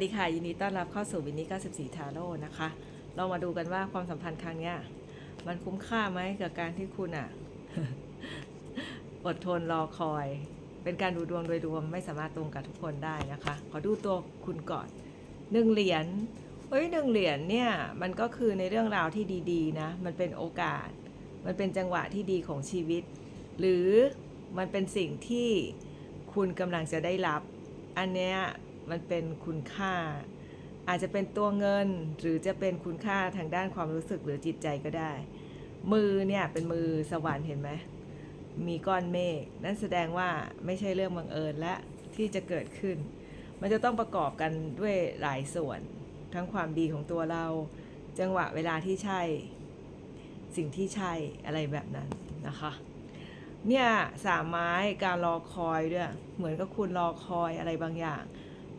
สวัสดีค่ะยินดีต้อนรับเข้าสู่วินนี่94 ทาโร่นะคะ เรามาดูกันว่าความสัมพันธ์ครั้งเนี้ยมันคุ้มค่าไหมกับการที่คุณอะ อดทนรอคอย เป็นการดูดวงโดยรวมไม่สามารถตรงกับทุกคนได้นะคะ ขอดูตัวคุณก่อนหนึ่งเหรียญเฮ้ยหนึ่งเหรียญเนี่ยมันก็คือในเรื่องราวที่ดีๆนะ มันเป็นโอกาส มันเป็นจังหวะที่ดีของชีวิต หรือมันเป็นสิ่งที่คุณกำลังจะได้รับ อันเนี้ย มันเป็นคุณค่า อาจจะเป็นตัวเงินหรือจะเป็นคุณค่าทางด้านความรู้สึกหรือจิตใจก็ได้ มือเนี่ยเป็นมือสวรรค์เห็นไหมมีก้อนเมฆนั่นแสดงว่าไม่ใช่เรื่องบังเอิญและที่จะเกิดขึ้น มันจะต้องประกอบกันด้วยหลายส่วน ทั้งความดีของตัวเรา จังหวะเวลาที่ใช่ สิ่งที่ใช่อะไรแบบนั้นนะคะเนี่ยสามไม้การรอคอยด้วย เหมือนกับคุณรอคอยอะไรบางอย่าง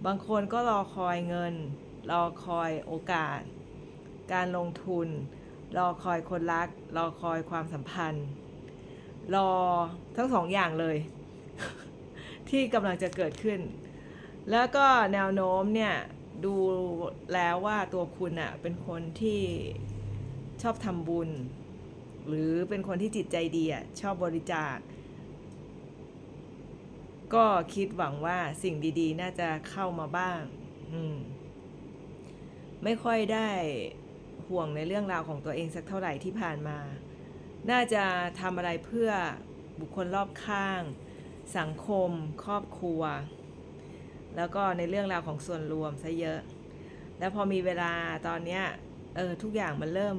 บางคนก็รอคอยเงิน รอคอยโอกาส การลงทุน รอคอยคนรัก รอคอยความสัมพันธ์ รอทั้งสองอย่างเลย ที่กำลังจะเกิดขึ้น แล้วก็แนวโน้มเนี่ย ดูแล้วว่าตัวคุณอะเป็นคนที่ชอบทำบุญ หรือเป็นคนที่จิตใจดีอะชอบบริจาค ก็คิดหวังว่าสิ่งดีๆ น่าจะเข้ามาบ้าง อืม ไม่ค่อยได้ห่วงในเรื่องราวของตัวเองสักเท่าไหร่ที่ผ่านมา น่าจะทำอะไรเพื่อบุคคลรอบข้าง สังคม ครอบครัว แล้วก็ในเรื่องราวของส่วนรวมซะเยอะ แล้วพอมีเวลาตอนเนี้ย เออ ทุกอย่างมันเริ่ม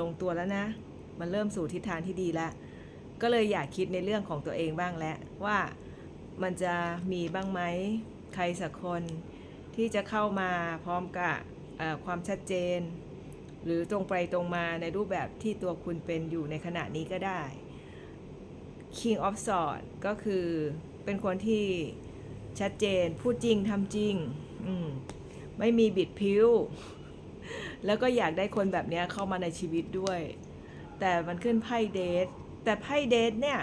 ลงตัวแล้วนะ มันเริ่มสู่ทิศทางที่ดีแล้ว ก็เลยอยากคิดในเรื่องของตัวเองบ้างแล้วว่า มันจะมีบ้างไหมใครสักคนที่จะเข้ามาพร้อมกับความชัดเจน หรือตรงไปตรงมาในรูปแบบที่ตัวคุณเป็นอยู่ในขณะนี้ก็ได้ King of Swords ก็คือเป็นคนที่ชัดเจนพูดจริงทำจริงมไม่มีบิดพิ้ว แล้วก็อยากได้คนแบบนี้เข้ามาในชีวิตด้วย แต่มันขึ้นไพ่เดทแต่ไพ่เดทเนี่ย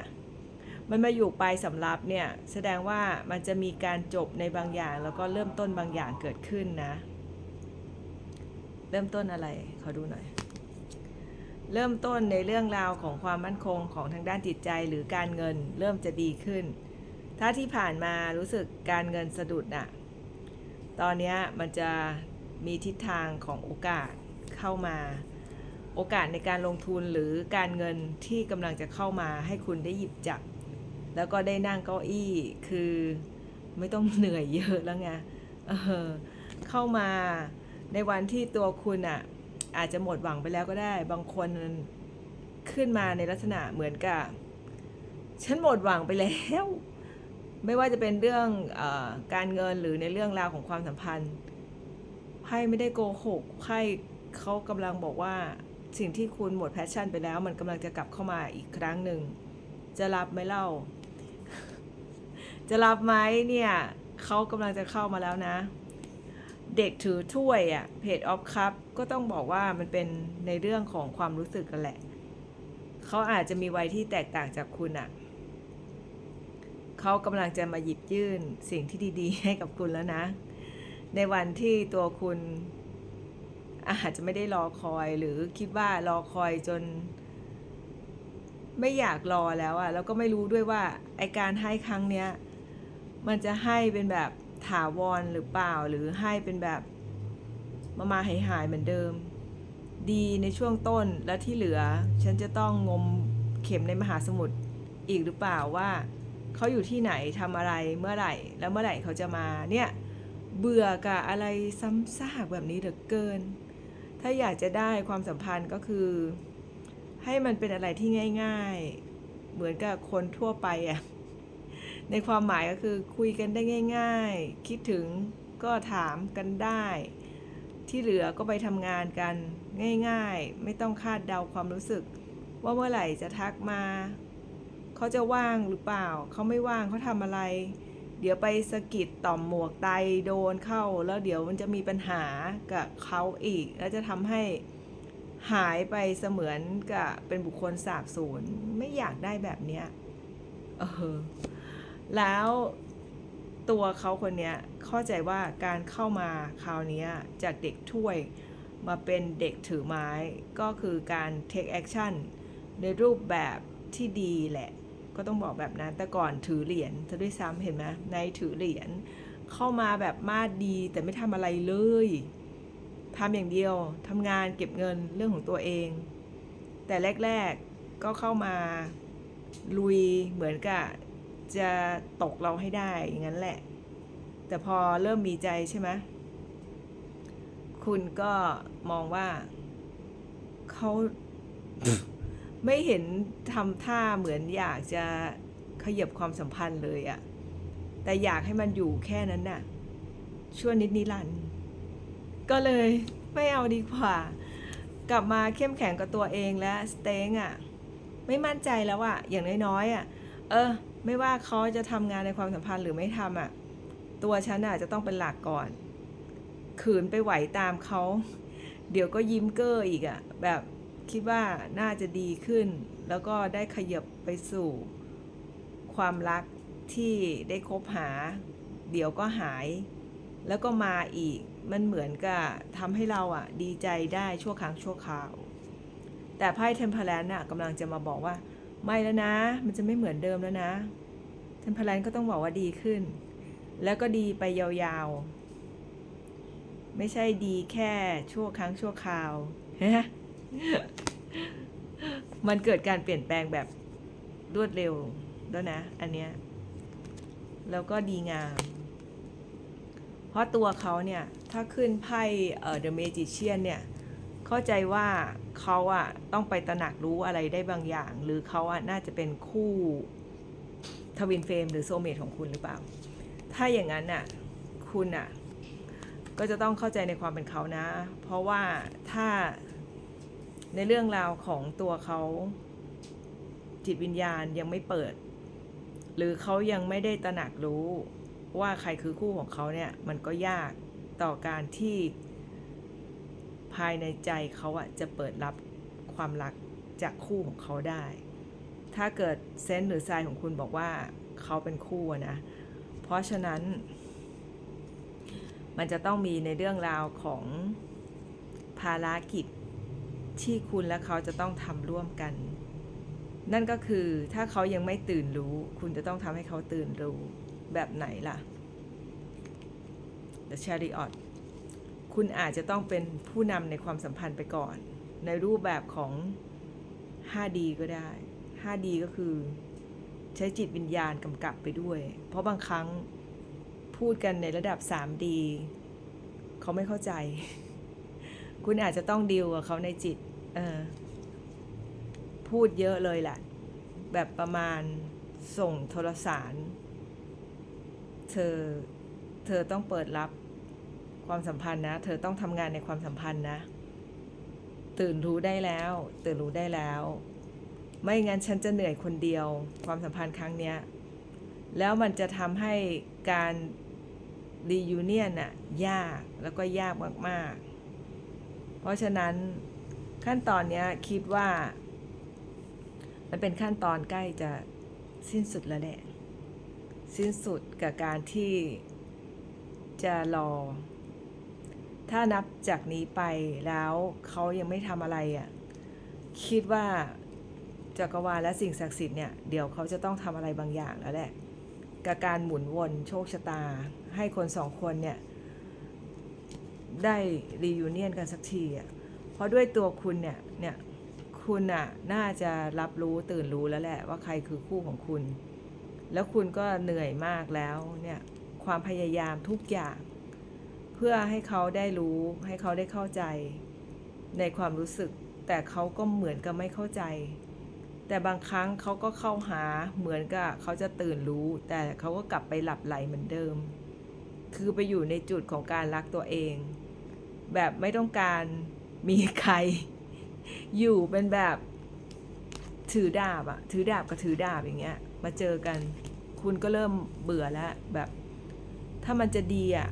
มันมาอยู่ปลายสำรับเนี่ยแสดงว่ามันจะมีการจบในบางอย่าง แล้วก็เริ่มต้นบางอย่างเกิดขึ้นนะ เริ่มต้นอะไรขอดูหน่อย เริ่มต้นในเรื่องราวของความมั่นคงของทางด้านจิตใจหรือการเงินเริ่มจะดีขึ้น ถ้าที่ผ่านมารู้สึกการเงินสะดุดน่ะตอนนี้มันจะมีทิศทางของโอกาสเข้ามา โอกาสในการลงทุนหรือการเงินที่กำลังจะเข้ามาให้คุณได้หยิบจับ แล้วก็ได้นั่งเก้าอี้คือไม่ต้องเหนื่อยเยอะแล้วไงเออเข้ามาในวันที่ตัวคุณอะอาจจะหมดหวังไปแล้วก็ได้ บางคนขึ้นมาในลักษณะเหมือนกับ ฉันหมดหวังไปแล้ว ไม่ว่าจะเป็นเรื่องออการเงินหรือในเรื่องราวของความสัมพันธ์ไพ่ไม่ได้โกหกไพ่เขากำลังบอกว่าสิ่งที่คุณหมดแพชชั่นไปแล้ว มันกำลังจะกลับเข้ามาอีกครั้งหนึ่งจะรับไหมเล่า จะรับไหมเนี่ยเขากำลังจะเข้ามาแล้วนะ เด็กถือถ้วยอะ่ะเพจออฟคัพก็ต้องบอกว่ามันเป็นในเรื่องของความรู้สึกกันแหละเขาอาจจะมีวัยที่แตกต่างจากคุณอะ่ะเขากำลังจะมาหยิบยื่นสิ่งที่ดีๆ ให้กับคุณแล้วนะ ในวันที่ตัวคุณอาจจะไม่ได้รอคอยหรือคิดว่ารอคอยจน ไม่อยากรอแล้วอะแล้วก็ไม่รู้ด้วยว่าไอการให้ครั้งเนี้ย มันจะให้เป็นแบบถาวรหรือเปล่าหรือให้เป็นแบบมามาหายหายเหมือนเดิม ดีในช่วงต้นแล้วที่เหลือ ฉันจะต้องงมเข็มในมหาสมุทรอีกหรือเปล่าว่าเขาอยู่ที่ไหนทำอะไรเมื่อไหร่ แล้วเมื่อไหร่เขาจะมาเนี่ยเบื่อกับอะไรซ้ำซากแบบนี้เหลือเกิน ถ้าอยากจะได้ความสัมพันธ์ก็คือ ให้มันเป็นอะไรที่ง่าย ๆ เหมือนกับคนทั่วไปอะ ในความหมายก็คือคุยกันได้ง่าย ๆ คิดถึงก็ถามกันได้ ที่เหลือก็ไปทำงานกันง่าย ๆ ไม่ต้องคาดเดาความรู้สึก ว่าเมื่อไหร่จะทักมา เขาจะว่างหรือเปล่า เขาไม่ว่างเขาทำอะไร เดี๋ยวไปสะกิดต่อมหมวกไตโดนเข้า แล้วเดี๋ยวมันจะมีปัญหากับเขาอีก แล้วจะทำให้หายไปเสมือนกับเป็นบุคคลสาบสูญไม่อยากได้แบบเนี้ยเออ แล้วตัวเขาคนนี้เข้าใจว่าการเข้ามาคราวนี้จากเด็กถ้วยมาเป็นเด็กถือไม้ก็คือการ take action ในรูปแบบที่ดีแหละ ก็ต้องบอกแบบนั้น แต่ก่อนถือเหรียญจะด้วยซ้ำเห็นไหมในถือเหรียญเข้ามาแบบมาดดีแต่ไม่ทำอะไรเลยทำอย่างเดียวทำงานเก็บเงินเรื่องของตัวเอง แต่แรก ๆก็เข้ามาลุยเหมือนกับ จะตกเราให้ได้อย่างนั้นแหละ แต่พอเริ่มมีใจใช่ไหมคุณก็มองว่าเขาไม่เห็นทำท่าเหมือนอยากจะขยับความสัมพันธ์เลยอะแต่อยากให้มันอยู่แค่นั้นน่ะชั่วนิดนิรันด์ก็เลยไม่เอาดีกว่า กลับมาเข้มแข็งกับตัวเองและสเต็งอะไม่มั่นใจแล้วอะอย่างน้อยๆอะเออ ไม่ว่าเขาจะทำงานในความสัมพันธ์หรือไม่ทำอะ ตัวฉันอะจะต้องเป็นหลักก่อน ขืนไปไหวตามเขา เดี๋ยวก็ยิ้มเก้ออีกอะ แบบคิดว่าน่าจะดีขึ้น แล้วก็ได้ขยับไปสู่ ความรักที่ได้คบหา เดี๋ยวก็หาย แล้วก็มาอีก มันเหมือนกับทำให้เราอะ ดีใจได้ชั่วครั้งชั่วคราว แต่ไพ่เทมเพลนน่ะกำลังจะมาบอกว่า ไม่แล้วนะ มันจะไม่เหมือนเดิมแล้วนะเทมเพลนก็ต้องบอกว่าดีขึ้น แล้วก็ดีไปยาวๆ ไม่ใช่ดีแค่ชั่วครั้งชั่วคราว มันเกิดการเปลี่ยนแปลงแบบรวดเร็วแล้วยนะ อันเนี้ย แล้วก็ดีงาม เพราะตัวเขาเนี่ย ถ้าขึ้นไพ่เอ่อ The Magician เนี่ย เข้าใจว่าเขาอะต้องไปตระหนักรู้อะไรได้บางอย่าง หรือเขาอะน่าจะเป็นคู่ทวินเฟรมหรือโซเมทของคุณหรือเปล่า ถ้าอย่างนั้นน่ะคุณอะก็จะต้องเข้าใจในความเป็นเขานะ เพราะว่าถ้าในเรื่องราวของตัวเขาจิตวิญญาณยังไม่เปิด หรือเขายังไม่ได้ตระหนักรู้ว่าใครคือคู่ของเขาเนี่ย มันก็ยากต่อการที่ ภายในใจเขาอะจะเปิดรับความรักจากคู่ของเขาได้ ถ้าเกิดเซนส์หรือไซน์ของคุณบอกว่าเขาเป็นคู่นะ เพราะฉะนั้น มันจะต้องมีในเรื่องราวของภารกิจที่คุณและเขาจะต้องทำร่วมกัน นั่นก็คือถ้าเขายังไม่ตื่นรู้ คุณจะต้องทำให้เขาตื่นรู้แบบไหนล่ะ The Chariot คุณอาจจะต้องเป็นผู้นำในความสัมพันธ์ไปก่อน ในรูปแบบของ 5D ก็ได้ 5D ก็คือใช้จิตวิญญาณกำกับไปด้วย เพราะบางครั้งพูดกันในระดับ 3D เขาไม่เข้าใจ คุณอาจจะต้องดีลกับเขาในจิต เออ พูดเยอะเลยแหละ แบบประมาณส่งโทรสาร เธอ เธอต้องเปิดรับ ความสัมพันธ์นะ เธอต้องทำงานในความสัมพันธ์นะ ตื่นรู้ได้แล้ว ตื่นรู้ได้แล้ว ไม่งั้นฉันจะเหนื่อยคนเดียว ความสัมพันธ์ครั้งเนี้ย แล้วมันจะทำให้การรียูเนียนน่ะยากแล้วก็ยากมาก ๆ เพราะฉะนั้นขั้นตอนนี้คิดว่า มันเป็นขั้นตอนใกล้จะสิ้นสุดแล้วแหละ สิ้นสุดกับการที่จะรอ ถ้านับจากนี้ไปแล้วเขายังไม่ทำอะไรอะ่ะคิดว่าจักรวาลและสิ่งศักดิ์สิทธิ์เนี่ยเดี๋ยวเขาจะต้องทำอะไรบางอย่างแล้วแหละกับการหมุนวนโชคชะตา ให้คนสองคนเนี่ย ได้รียูเนียนกันสักทีอะเพราะด้วยตัวคุณเนี่ยเนี่ยคุณอะน่าจะรับรู้ตื่นรู้แล้วแหละ ว่าใครคือคู่ของคุณ แล้วคุณก็เหนื่อยมากแล้วเนี่ยความพยายามทุกอย่าง พื่อให้เขาได้รู้ให้เขาได้เข้าใจในความรู้สึก แต่เขาก็เหมือนกับไม่เข้าใจ แต่บางครั้งเขาก็เข้าหาเหมือนกับเขาจะตื่นรู้ แต่เขาก็กลับไปหลับไหลเหมือนเดิม คือไปอยู่ในจุดของการรักตัวเอง แบบไม่ต้องการมีใคร อยู่เป็นแบบถือดาบอะถือดาบกับถือดาบอย่างเงี้ย มาเจอกัน คุณก็เริ่มเบื่อแล้วแบบ ถ้ามันจะดีอะ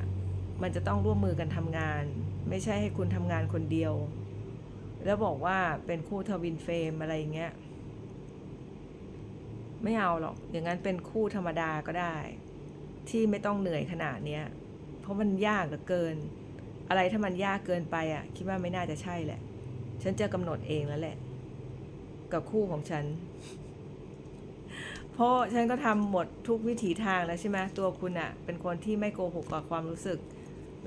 มันจะต้องร่วมมือกันทำงาน ไม่ใช่ให้คุณทำงานคนเดียว แล้วบอกว่าเป็นคู่ทวินเฟรมอะไรอย่างเงี้ยไม่เอาหรอก อย่างนั้นเป็นคู่ธรรมดาก็ได้ ที่ไม่ต้องเหนื่อยขนาดเนี้ย เพราะมันยากเหลือเกิน อะไรถ้ามันยากเกินไปอะ คิดว่าไม่น่าจะใช่แหละ ฉันจะกำหนดเองแล้วแหละ กับคู่ของฉัน เพราะฉันก็ทำหมดทุกวิถีทางแล้วใช่ไหมตัวคุณอะ เป็นคนที่ไม่โกหกกับความรู้สึก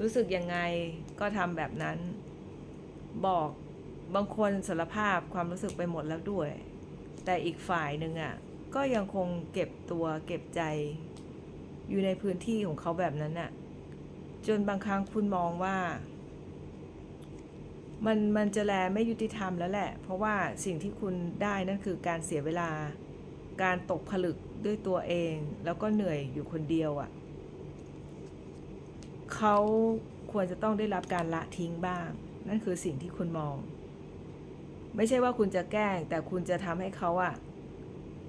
รู้สึกยังไงก็ทำแบบนั้น บอกบางคนสารภาพความรู้สึกไปหมดแล้วด้วย แต่อีกฝ่ายหนึ่งอะก็ยังคงเก็บตัวเก็บใจ อยู่ในพื้นที่ของเขาแบบนั้นน่ะ จนบางครั้งคุณมองว่า มันมันจะแลไม่ยุติธรรมแล้วแหละ เพราะว่าสิ่งที่คุณได้นั่นคือการเสียเวลา การตกผลึกด้วยตัวเอง แล้วก็เหนื่อยอยู่คนเดียวอะ่ะ เขาควรจะต้องได้รับการละทิ้งบ้าง นั่นคือสิ่งที่คุณมอง ไม่ใช่ว่าคุณจะแกล้ง แต่คุณจะทำให้เขาอะ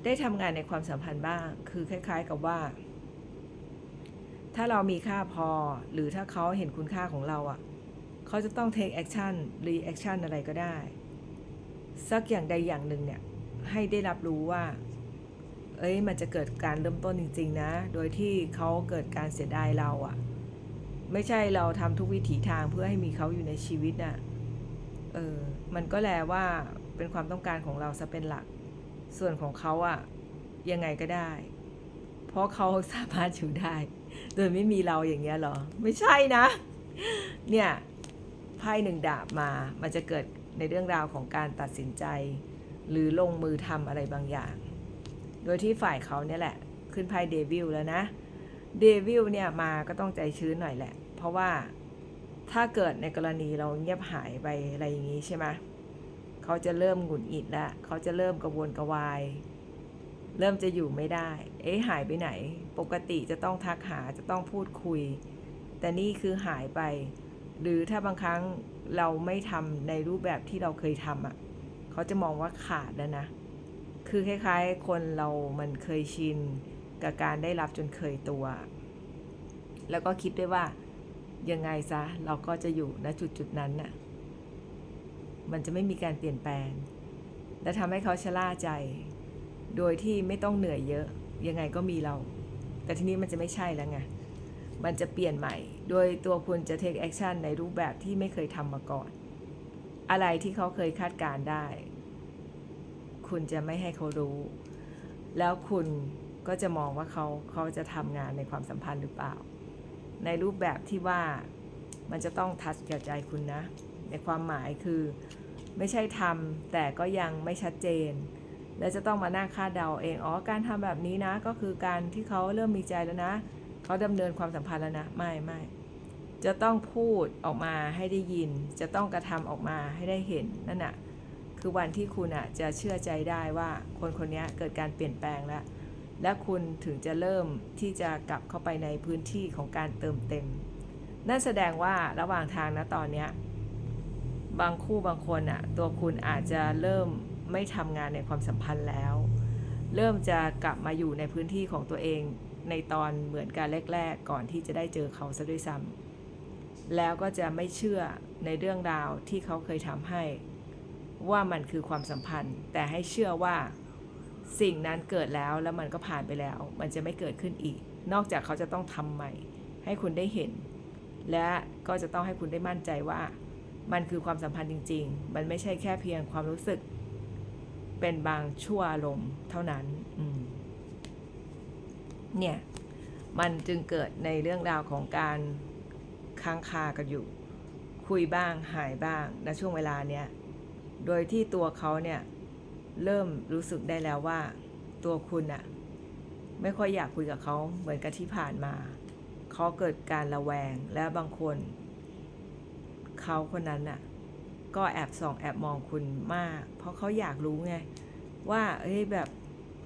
ได้ทำงานในความสัมพันธ์บ้าง คือคล้าย ๆ กับว่า ถ้าเรามีค่าพอ หรือถ้าเขาเห็นคุณค่าของเราอะเขาจะต้อง take action reaction อะไรก็ได้ สักอย่างใดอย่างหนึ่งเนี่ย ให้ได้รับรู้ว่า เอ้ย มันจะเกิดการเริ่มต้นจริง ๆ นะ โดยที่เขาเกิดการเสียดายเราอะ่ะ ไม่ใช่เราทำทุกวิถีทางเพื่อให้มีเขาอยู่ในชีวิตน่ะ เออ มันก็แลว่าเป็นความต้องการของเราซะเป็นหลัก ส่วนของเขาอะ่ะยังไงก็ได้ เพราะเขาสามารถอยู่ได้ โดยไม่มีเราอย่างเงี้ยหรอ ไม่ใช่นะ เนี่ยไพ่หนึ่งดาบมา มันจะเกิดในเรื่องราวของการตัดสินใจ หรือลงมือทำอะไรบางอย่าง โดยที่ฝ่ายเขาเนี่ยแหละ ขึ้นไพ่เดวิลแล้วนะ เดวิลเนี่ยมาก็ต้องใจชื้นหน่อยแหละ เพราะว่าถ้าเกิดในกรณีเราเงียบหายไปอะไรอย่างนี้ใช่ไหมเขาจะเริ่มหงุดหงิดล้วเขาจะเริ่มกระวนกระวาย เริ่มจะอยู่ไม่ได้ เอ๊ะหายไปไหน ปกติจะต้องทักหาจะต้องพูดคุย แต่นี่คือหายไป หรือถ้าบางครั้งเราไม่ทำในรูปแบบที่เราเคยทำอะเขาจะมองว่าขาดแล้วนะ คือคล้ายๆ คนเรามันเคยชิน กับการได้รับจนเคยตัว แล้วก็คิดด้วยว่ายังไงซะเราก็จะอยู่ณจุดจุดนั้นน่ะ มันจะไม่มีการเปลี่ยนแปลง และทำให้เขาชะล่าใจ โดยที่ไม่ต้องเหนื่อยเยอะ ยังไงก็มีเรา แต่ทีนี้มันจะไม่ใช่แล้วไง มันจะเปลี่ยนใหม่ โดยตัวคุณจะ take action ในรูปแบบที่ไม่เคยทำมาก่อน อะไรที่เขาเคยคาดการได้ คุณจะไม่ให้เขารู้ แล้วคุณ ก็จะมองว่าเขาเขาจะทำงานในความสัมพันธ์หรือเปล่า ในรูปแบบที่ว่ามันจะต้องทัชกับใจคุณนะ ในความหมายคือไม่ใช่ทำแต่ก็ยังไม่ชัดเจน และจะต้องมานั่งคาดเดาเองอ๋อการทำแบบนี้นะ ก็คือการที่เขาเริ่มมีใจแล้วนะเขาดำเนินความสัมพันธ์แล้วนะไม่ไม่จะต้องพูดออกมาให้ได้ยิน จะต้องกระทำออกมาให้ได้เห็นนั่นน่ะคือวันที่คุณอะจะเชื่อใจได้ว่าคนคนนี้เกิดการเปลี่ยนแปลงแล้ว และคุณถึงจะเริ่มที่จะกลับเข้าไปในพื้นที่ของการเติมเต็ม นั่นแสดงว่าระหว่างทางนะตอนเนี้ยบางคู่บางคนอะตัวคุณอาจจะเริ่มไม่ทำงานในความสัมพันธ์แล้ว เริ่มจะกลับมาอยู่ในพื้นที่ของตัวเองในตอนเหมือนการแรกๆ ก่อนที่จะได้เจอเขาซะด้วยซ้ำแล้วก็จะไม่เชื่อในเรื่องราวที่เขาเคยทำให้ ว่ามันคือความสัมพันธ์ แต่ให้เชื่อว่า สิ่งนั้นเกิดแล้วแล้วมันก็ผ่านไปแล้ว มันจะไม่เกิดขึ้นอีก นอกจากเขาจะต้องทำใหม่ ให้คุณได้เห็น และก็จะต้องให้คุณได้มั่นใจว่า มันคือความสัมพันธ์จริง ๆ มันไม่ใช่แค่เพียงความรู้สึก เป็นบางชั่วอารมณ์เท่านั้นเนี่ย มันจึงเกิดในเรื่องราวของการค้างคากันอยู่ คุยบ้างหายบ้างณช่วงเวลาเนี้ยโดยที่ตัวเขาเนี่ย เริ่มรู้สึกได้แล้วว่า ตัวคุณอะไม่ค่อยอยากคุยกับเขาเหมือนกับที่ผ่านมา เขาเกิดการระแวงและบางคน เขาคนนั้นน่ะก็แอบส่องแอบมองคุณมาก เพราะเขาอยากรู้ไง ว่า เอ้ยแบบ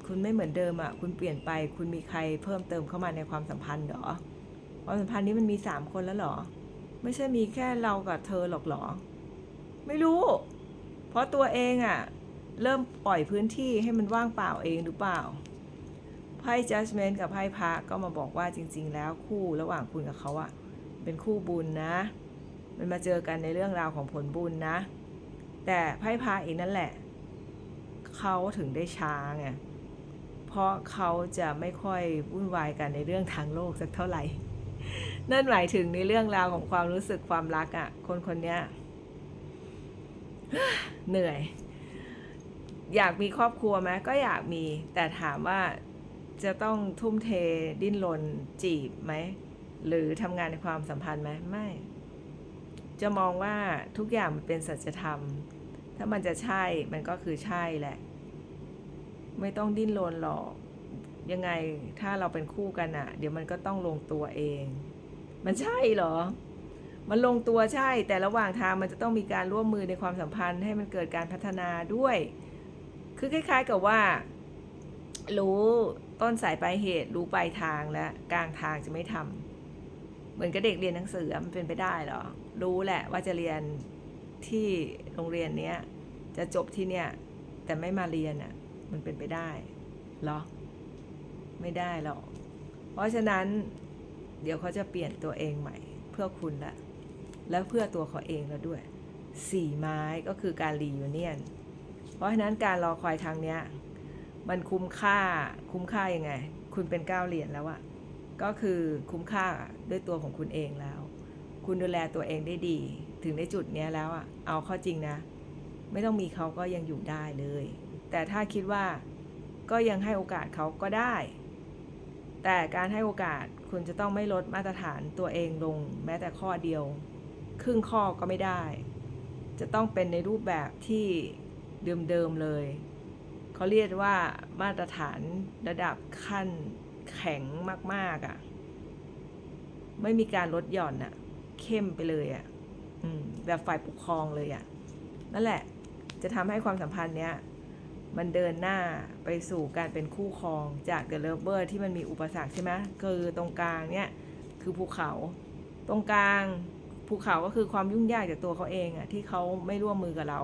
คุณไม่เหมือนเดิมอะคุณเปลี่ยนไป คุณมีใครเพิ่มเติมเข้ามาในความสัมพันธ์เหรอ ความสัมพันธ์นี้มันมีสามคนแล้วเหรอ ไม่ใช่มีแค่เรากับเธอหรอกหรอ ไม่รู้ เพราะตัวเองอะ เริ่มปล่อยพื้นที่ให้มันว่างเปล่าเองหรือเปล่า ไพ่ judgment กับไพ่พระก็มาบอกว่าจริง ๆ แล้วคู่ระหว่างคุณกับเขาอะเป็นคู่บุญนะ มันมาเจอกันในเรื่องราวของผลบุญนะ แต่ไพ่พระเองนั่นแหละ เขาถึงได้ช้าไงเพราะเขาจะไม่ค่อยวุ่นวายกันในเรื่องทางโลกสักเท่าไหร่ นั่นหมายถึงในเรื่องราวของความรู้สึกความรักอะ่ะ คนคนเนี้ยเหนื่อย อยากมีครอบครัวไหมก็อยากมี แต่ถามว่าจะต้องทุ่มเทดิ้นรนจีบไหม หรือทำงานในความสัมพันธ์ไหมไม่ จะมองว่าทุกอย่างมันเป็นสัจธรรม ถ้ามันจะใช่มันก็คือใช่แหละ ไม่ต้องดิ้นรนหรอก ยังไงถ้าเราเป็นคู่กันอะเดี๋ยวมันก็ต้องลงตัวเอง มันใช่เหรอ มันลงตัวใช่ แต่ระหว่างทางมันจะต้องมีการร่วมมือในความสัมพันธ์ให้มันเกิดการพัฒนาด้วย คือคล้าย ๆกับว่า รู้ต้นสายปลายเหตุ รู้ปลายทางและกลางทางจะไม่ทำเหมือนกับเด็กเรียนหนังสือมันเป็นไปได้เหรอ รู้แหละว่าจะเรียนที่โรงเรียนเนี้ยจะจบที่เนี่ย แต่ไม่มาเรียนอะ มันเป็นไปได้เหรอ ไม่ได้หรอก เพราะฉะนั้น เดี๋ยวเขาจะเปลี่ยนตัวเองใหม่ เพื่อคุณละ แล้วเพื่อตัวเขาเองแล้วด้วย สี่ไม้ก็คือการรียูเนียน เพราะฉะนั้นการรอคอยครั้งเนี้ยมันคุ้มค่าคุ้มค่ายังไง คุณเป็นเก้าเหรียญแล้วอะก็คือคุ้มค่าด้วยตัวของคุณเองแล้ว คุณดูแลตัวเองได้ดี ถึงในจุดเนี้ยแล้วอะเอาข้อจริงนะ ไม่ต้องมีเขาก็ยังอยู่ได้เลย แต่ถ้าคิดว่าก็ยังให้โอกาสเขาก็ได้ แต่การให้โอกาสคุณจะต้องไม่ลดมาตรฐานตัวเองลง แม้แต่ข้อเดียว ครึ่งข้อก็ไม่ได้ จะต้องเป็นในรูปแบบที่ เดิมๆเลย เขาเรียกว่ามาตรฐานระดับขั้นแข็งมากๆอะ่ะ ไม่มีการลดหย่อนอะ่ะ เข้มไปเลยอะ่ะแบบฝ่ายปกครองเลยอะ่ะ นั่นแหละ จะทำให้ความสัมพันธ์เนี้ย มันเดินหน้าไปสู่การเป็นคู่ครองจากเดอะเลเวอร์ที่มันมีอุปสรรคใช่ไหมคือตรงกลางเนี่ยคือภูเขา ตรงกลางภูเขาก็คือความยุ่งยากจากตัวเขาเองอะที่เขาไม่ร่วมมือกับเรา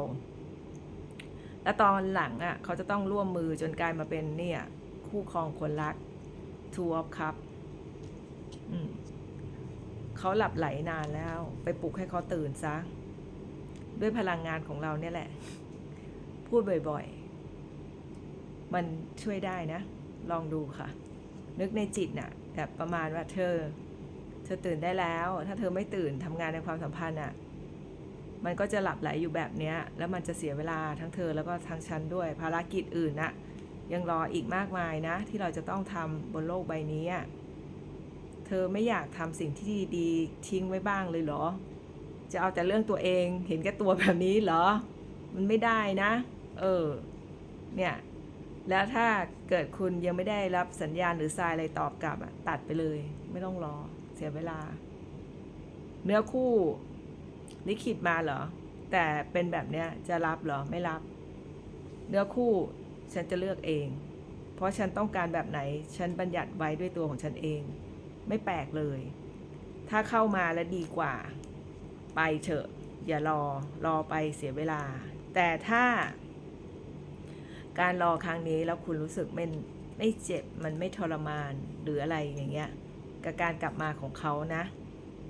แล้วตอนหลังอะเขาจะต้องร่วมมือจนกลายมาเป็นเนี่ยคู่ครองคนรัก Two of Cup อืมเขาหลับไหลนานแล้ว ไปปลุกให้เขาตื่นซะ ด้วยพลังงานของเราเนี่ยแหละ พูดบ่อยๆ มันช่วยได้นะ ลองดูค่ะ นึกในจิตน่ะแบบประมาณว่าเธอ เธอตื่นได้แล้ว ถ้าเธอไม่ตื่นทำงานในความสัมพันธ์อะ มันก็จะหลับไหลอยู่แบบเนี้ย แล้วมันจะเสียเวลาทั้งเธอแล้วก็ทั้งฉันด้วย ภารกิจอื่นนะยังรออีกมากมายนะ ที่เราจะต้องทำบนโลกใบนี้ เธอไม่อยากทำสิ่งที่ดีๆ ทิ้งไว้บ้างเลยเหรอ จะเอาแต่เรื่องตัวเองเห็นแก่ตัวแบบนี้เหรอ มันไม่ได้นะ เออ เนี่ย แล้วถ้าเกิดคุณยังไม่ได้รับสัญญาณหรือทรายอะไรตอบกลับอะตัดไปเลย ไม่ต้องรอ เสียเวลา เนื้อคู่ ลิขิตมาเหรอ แต่เป็นแบบเนี้ยจะรับเหรอไม่รับ เนื้อคู่ฉันจะเลือกเอง เพราะฉันต้องการแบบไหน ฉันบัญญัติไว้ด้วยตัวของฉันเอง ไม่แปลกเลย ถ้าเข้ามาแล้วดีกว่า ไปเถอะ อย่ารอ รอไปเสียเวลา แต่ถ้า การรอครั้งนี้แล้วคุณรู้สึกไม่ไม่เจ็บมันไม่ทรมานหรืออะไรอย่างเงี้ยกับการกลับมาของเขานะ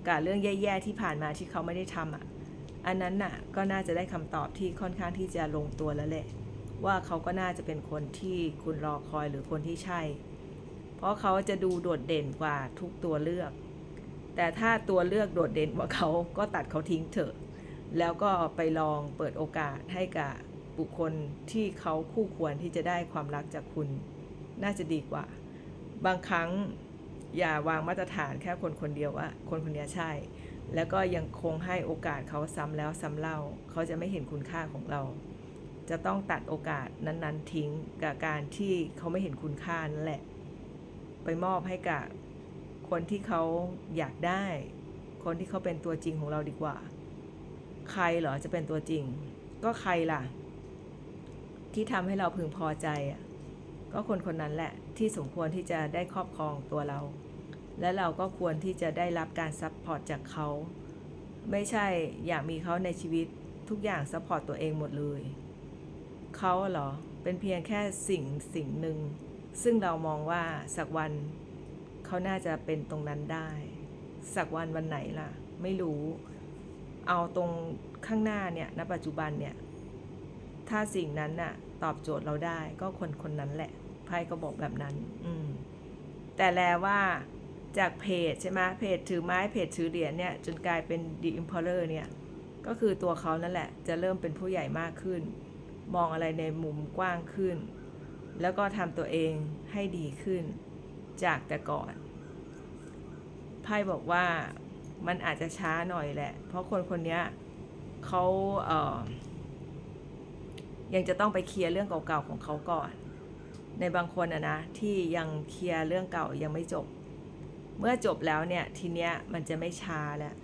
กับเรื่องแย่ๆที่ผ่านมาที่เขาไม่ได้ทำอะ อันนั้นน่ะก็น่าจะได้คำตอบที่ค่อนข้างที่จะลงตัวแล้วแหละว่าเขาก็น่าจะเป็นคนที่คุณรอคอยหรือคนที่ใช่ เพราะเขาจะดูโดดเด่นกว่าทุกตัวเลือก แต่ถ้าตัวเลือกโดดเด่นกว่าเขาก็ตัดเขาทิ้งเถอะ แล้วก็ไปลองเปิดโอกาสให้กับบุคคลที่เขาคู่ควรที่จะได้ความรักจากคุณ น่าจะดีกว่า บางครั้ง อย่าวางมาตรฐานแค่คนคนเดียวว่าคนคนนี้ใช่ แล้วก็ยังคงให้โอกาสเขาซ้ำแล้วซ้ำเล่า เขาจะไม่เห็นคุณค่าของเรา จะต้องตัดโอกาสนั้นๆ ทิ้งกับการที่เขาไม่เห็นคุณค่านั่นแหละ ไปมอบให้กับคนที่เขาอยากได้ คนที่เขาเป็นตัวจริงของเราดีกว่า ใครเหรอจะเป็นตัวจริง ก็ใครล่ะ ที่ทำให้เราพึงพอใจอะ ก็คนคนนั้นแหละที่สมควรที่จะได้ครอบครองตัวเรา และเราก็ควรที่จะได้รับการซัพพอร์ตจากเขา ไม่ใช่อยากมีเขาในชีวิตทุกอย่างซัพพอร์ตตัวเองหมดเลย เขาเหรอ เป็นเพียงแค่สิ่งสิ่งหนึ่ง ซึ่งเรามองว่าสักวันเขาน่าจะเป็นตรงนั้นได้ สักวันวันไหนล่ะ ไม่รู้ เอาตรงข้างหน้าเนี่ยณปัจจุบันเนี่ย ถ้าสิ่งนั้นน่ะตอบโจทย์เราได้ก็คนคนนั้นแหละ ไพ่ก็บอกแบบนั้น อืม แต่แล้วว่าจากเพจใช่ไหมเพจถือไม้เพจถือเหรียญเนี่ย จนกลายเป็น The Emperor เนี่ย ก็คือตัวเขานั่นแหละ จะเริ่มเป็นผู้ใหญ่มากขึ้น มองอะไรในมุมกว้างขึ้น แล้วก็ทำตัวเองให้ดีขึ้น จากแต่ก่อนไพ่บอกว่ามันอาจจะช้าหน่อยแหละ เพราะคนคนนี้เขาเออยังจะต้องไปเคลียร์เรื่องเก่าๆของเขาก่อน ในบางคนอะนะที่ยังเคลียร์เรื่องเก่ายังไม่จบ เมื่อจบแล้วเนี่ยทีเนี้ยมันจะไม่ช้าแล้ว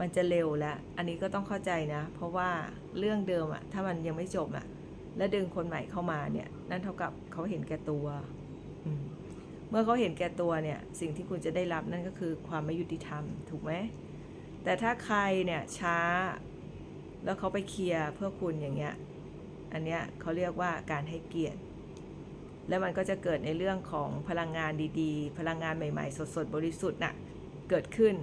มันจะเร็วแล้ว อันนี้ก็ต้องเข้าใจนะ เพราะว่าเรื่องเดิมอะถ้ามันยังไม่จบอะแล้วดึงคนใหม่เข้ามาเนี่ย นั่นเท่ากับเขาเห็นแก่ตัวอืเมื่อเขาเห็นแก่ตัวเนี่ย สิ่งที่คุณจะได้รับนั่นก็คือความไม่ยุติธรรม ถูกไหม แต่ถ้าใครเนี่ยช้า แล้วเขาไปเคลียร์เพื่อคุณอย่างเงี้ย อันเนี้ยเขาเรียกว่าการให้เกียรติ แล้วมันก็จะเกิดในเรื่องของพลังงานดีๆ พลังงานใหม่ๆ สดๆ บริสุทธิ์น่ะเกิดขึ้น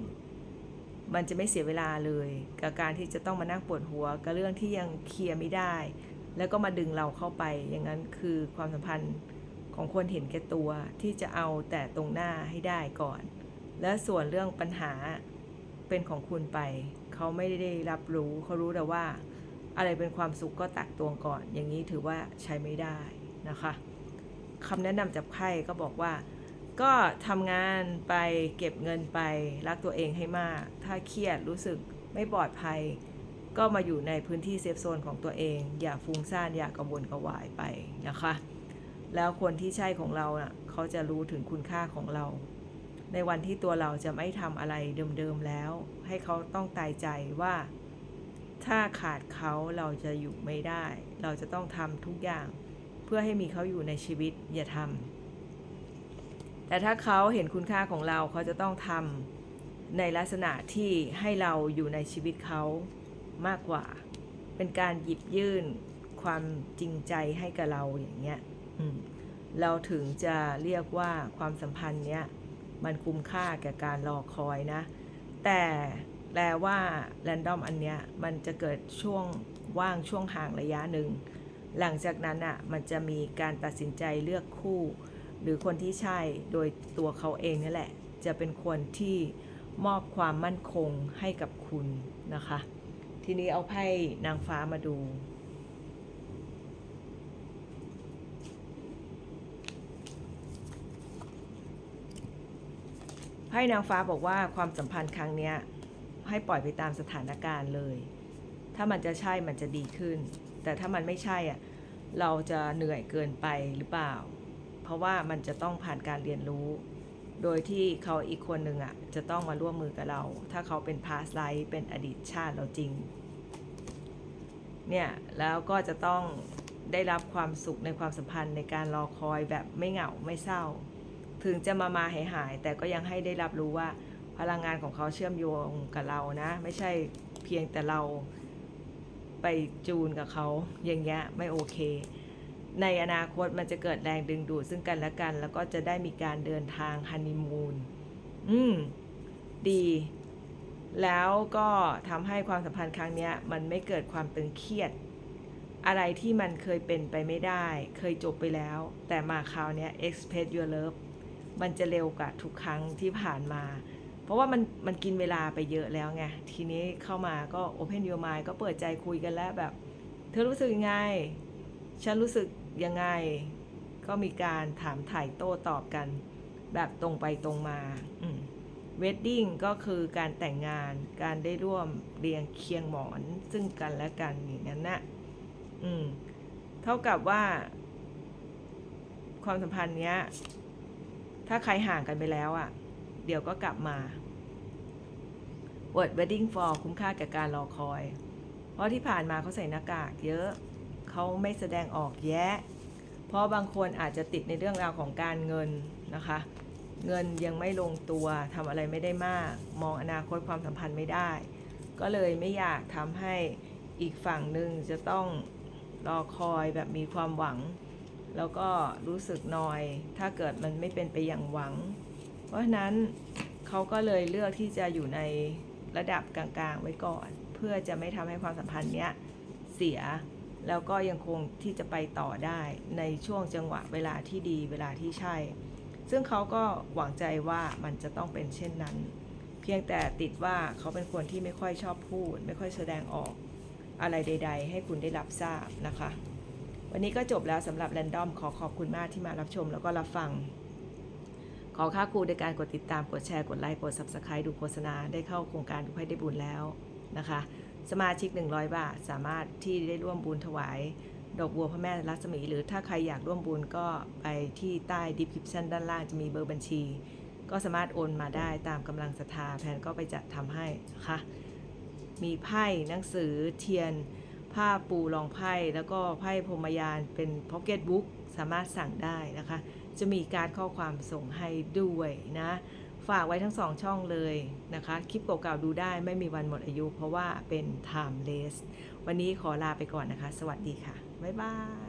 มันจะไม่เสียเวลาเลย กับการที่จะต้องมานั่งปวดหัว กับเรื่องที่ยังเคลียร์ไม่ได้ แล้วก็มาดึงเราเข้าไป อย่างนั้นคือความสัมพันธ์ของคนเห็นแก่ตัวที่จะเอาแต่ตรงหน้าให้ได้ก่อน และส่วนเรื่องปัญหาเป็นของคุณไป เขาไม่ได้รับรู้เขารู้แต่ว่า อะไรเป็นความสุขก็ตักตวงก่อน อย่างนี้ถือว่าใช้ไม่ได้นะคะ คำแนะนำจากไพ่ก็บอกว่า ก็ทำงานไปเก็บเงินไปรักตัวเองให้มาก ถ้าเครียดรู้สึกไม่ปลอดภัย ก็มาอยู่ในพื้นที่เซฟโซนของตัวเอง อย่าฟุ้งซ่านอย่ากระวนกระวายไปนะคะ แล้วคนที่ใช่ของเราน่ะเขาจะรู้ถึงคุณค่าของเรา ในวันที่ตัวเราจะไม่ทำอะไรเดิมๆแล้ว ให้เขาต้องตายใจว่าถ้าขาดเขาเราจะอยู่ไม่ได้ เราจะต้องทำทุกอย่าง พื่อให้มีเขาอยู่ในชีวิตอย่าทำแต่ถ้าเขาเห็นคุณค่าของเราเขาจะต้องทำในลักษณะที่ให้เราอยู่ในชีวิตเขามากกว่า เป็นการหยิบยื่นความจริงใจให้กับเราอย่างเงี้ยเราถึงจะเรียกว่าความสัมพันธ์เนี้ยมันคุ้มค่าแก่การรอคอยนะ แต่แปลว่าแรนดอมอันเนี้ยมันจะเกิดช่วงว่างช่วงห่างระยะหนึ่ง หลังจากนั้นอะมันจะมีการตัดสินใจเลือกคู่ หรือคนที่ใช่โดยตัวเขาเองนี่แหละ จะเป็นคนที่มอบความมั่นคงให้กับคุณนะคะ ทีนี้เอาไพ่นางฟ้ามาดูไพ่นางฟ้าบอกว่าความสัมพันธ์ครั้งนี้ให้ปล่อยไปตามสถานการณ์เลย ถ้ามันจะใช่มันจะดีขึ้น แต่ถ้ามันไม่ใช่อะ เราจะเหนื่อยเกินไปหรือเปล่า เพราะว่ามันจะต้องผ่านการเรียนรู้ โดยที่เขาอีกคนหนึ่งอะจะต้องมาร่วมมือกับเรา ถ้าเขาเป็น past life เป็นอดีตชาติเราจริง เนี่ย แล้วก็จะต้องได้รับความสุขในความสัมพันธ์ในการรอคอยแบบไม่เหงาไม่เศร้า ถึงจะมามาหายหาย แต่ก็ยังให้ได้รับรู้ว่าพลังงานของเขาเชื่อมโยงกับเรานะ ไม่ใช่เพียงแต่เรา ไปจูนกับเขาอย่างเงี้ยไม่โอเค ในอนาคตมันจะเกิดแรงดึงดูดซึ่งกันและกัน แล้วก็จะได้มีการเดินทางฮันนีมูนอืมดี แล้วก็ทำให้ความสัมพันธ์ครั้งนี้มันไม่เกิดความตึงเครียด อะไรที่มันเคยเป็นไปไม่ได้ เคยจบไปแล้ว แต่มาคราวนี้ express your love มันจะเร็วกว่าทุกครั้งที่ผ่านมา เพราะว่ามันมันกินเวลาไปเยอะแล้วไง ทีนี้เข้ามาก็ open your mind ก็เปิดใจคุยกันแล้วแบบ เธอรู้สึกยังไง ฉันรู้สึกยังไง ก็มีการถามถ่ายโต้ตอบกัน แบบตรงไปตรงมาเวดดิ้งก็คือการแต่งงานการได้ร่วมเรียงเคียงหมอนซึ่งกันและกันอย่างนั้นนะอืมเท่ากับว่า ความสัมพันธ์เนี้ย ถ้าใครห่างกันไปแล้วอะ่ะ เดี๋ยวก็กลับมา Word Wedding for คุ้มค่าแก่การรอคอย เพราะที่ผ่านมาเขาใส่หน้ากากเยอะ เขาไม่แสดงออกแยะ เพราะบางคนอาจจะติดในเรื่องราวของการเงินนะคะ เงินยังไม่ลงตัวทำอะไรไม่ได้มาก มองอนาคตความสัมพันธ์ไม่ได้ ก็เลยไม่อยากทำให้อีกฝั่งหนึ่งจะต้องรอคอยแบบมีความหวัง แล้วก็รู้สึกนอย ถ้าเกิดมันไม่เป็นไปอย่างหวัง เพราะฉะนั้นเขาก็เลยเลือกที่จะอยู่ใน ระดับกลางๆไว้ก่อน เพื่อจะไม่ทำให้ความสัมพันธ์เนี้ยเสียแล้วก็ยังคงที่จะไปต่อได้ในช่วงจังหวะเวลาที่ดีเวลาที่ใช่ ซึ่งเขาก็หวังใจว่ามันจะต้องเป็นเช่นนั้น เพียงแต่ติดว่าเขาเป็นคนที่ไม่ค่อยชอบพูด ไม่ค่อยแสดงออกอะไรใด ๆ ให้คุณได้รับทราบนะคะ วันนี้ก็จบแล้วสำหรับแรนดอมขอขอบคุณมากที่มารับชมแล้วก็รับฟัง ขอค่าครูในการกดติดตามกดแชร์กดไลค์กด Subscribe ดูโฆษณาได้เข้าโครงการทุกให้ได้บุญแล้วนะคะ สมาชิก 100 บาท สามารถที่ได้ร่วมบุญถวาย ดอกบัวพระแม่รัศมี หรือถ้าใครอยากร่วมบุญก็ไปที่ใต้ description ด้านล่างจะมีเบอร์บัญชี ก็สามารถโอนมาได้ตามกำลังศรัทธาแพนก็ไปจัดทำให้นะคะมีไพ่หนังสือเทียน ผ้าปูรองไพ่แล้วก็ไพ่พรหมยานเป็นพ็อกเก็ตบุ๊กสามารถสั่งได้นะคะ จะมีการข้อความส่งให้ด้วยนะ ฝากไว้ทั้งสองช่องเลยนะคะ คลิปเก่าๆดูได้ไม่มีวันหมดอายุเพราะว่าเป็น timeless วันนี้ขอลาไปก่อนนะคะ สวัสดีค่ะ บ๊ายบาย